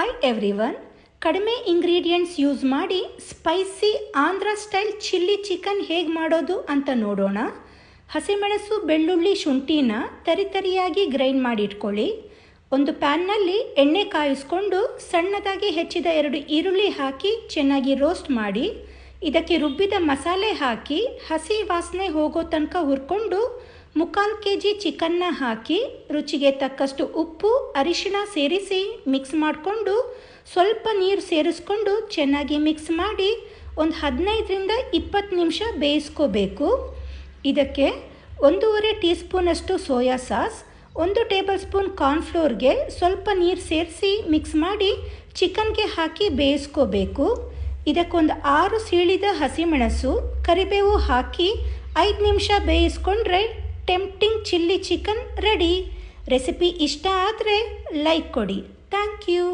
Hi everyone ಕಡಿಮೆ ingredients use ಮಾಡಿ spicy Andhra style chilli chicken ಹೇಗೆ ಮಾಡೋದು ಅಂತ ನೋಡೋಣ. ಹಸಿಮೆಣಸು, ಬೆಳ್ಳುಳ್ಳಿ, ಶುಂಠಿನ ತರಿತರಿಯಾಗಿ ಗ್ರೈಂಡ್ ಮಾಡಿಟ್ಕೊಳ್ಳಿ. ಒಂದು ಪ್ಯಾನ್ನಲ್ಲಿ ಎಣ್ಣೆ ಕಾಯಿಸ್ಕೊಂಡು ಸಣ್ಣದಾಗಿ ಹೆಚ್ಚಿದ ಎರಡು ಈರುಳ್ಳಿ ಹಾಕಿ ಚೆನ್ನಾಗಿ ರೋಸ್ಟ್ ಮಾಡಿ. ಇದಕ್ಕೆ ರುಬ್ಬಿದ ಮಸಾಲೆ ಹಾಕಿ ಹಸಿ ವಾಸನೆ ಹೋಗೋ ತನಕ ಹುರ್ಕೊಂಡು ಮುಕ್ಕಾಲು ಕೆ ಜಿ ಚಿಕನ್ನ ಹಾಕಿ ರುಚಿಗೆ ತಕ್ಕಷ್ಟು ಉಪ್ಪು, ಅರಿಶಿಣ ಸೇರಿಸಿ ಮಿಕ್ಸ್ ಮಾಡಿಕೊಂಡು ಸ್ವಲ್ಪ ನೀರು ಸೇರಿಸ್ಕೊಂಡು ಚೆನ್ನಾಗಿ ಮಿಕ್ಸ್ ಮಾಡಿ ಒಂದು ಹದಿನೈದರಿಂದ ಇಪ್ಪತ್ತು ನಿಮಿಷ ಬೇಯಿಸ್ಕೋಬೇಕು. ಇದಕ್ಕೆ ಒಂದೂವರೆ ಟೀ ಸ್ಪೂನಷ್ಟು ಸೋಯಾ ಸಾಸ್, ಒಂದು ಟೇಬಲ್ ಸ್ಪೂನ್ ಕಾರ್ನ್ಫ್ಲೋರ್ಗೆ ಸ್ವಲ್ಪ ನೀರು ಸೇರಿಸಿ ಮಿಕ್ಸ್ ಮಾಡಿ ಚಿಕನ್ಗೆ ಹಾಕಿ ಬೇಯಿಸ್ಕೋಬೇಕು. ಇದಕ್ಕೊಂದು ಆರು ಸೀಳಿದ ಹಸಿಮೆಣಸು, ಕರಿಬೇವು ಹಾಕಿ ಐದು ನಿಮಿಷ ಬೇಯಿಸ್ಕೊಂಡ್ರೆ tempting chilli chicken ready recipe ಇಷ್ಟ ಆದರೆ ಲೈಕ್ ಕೊಡಿ. Thank you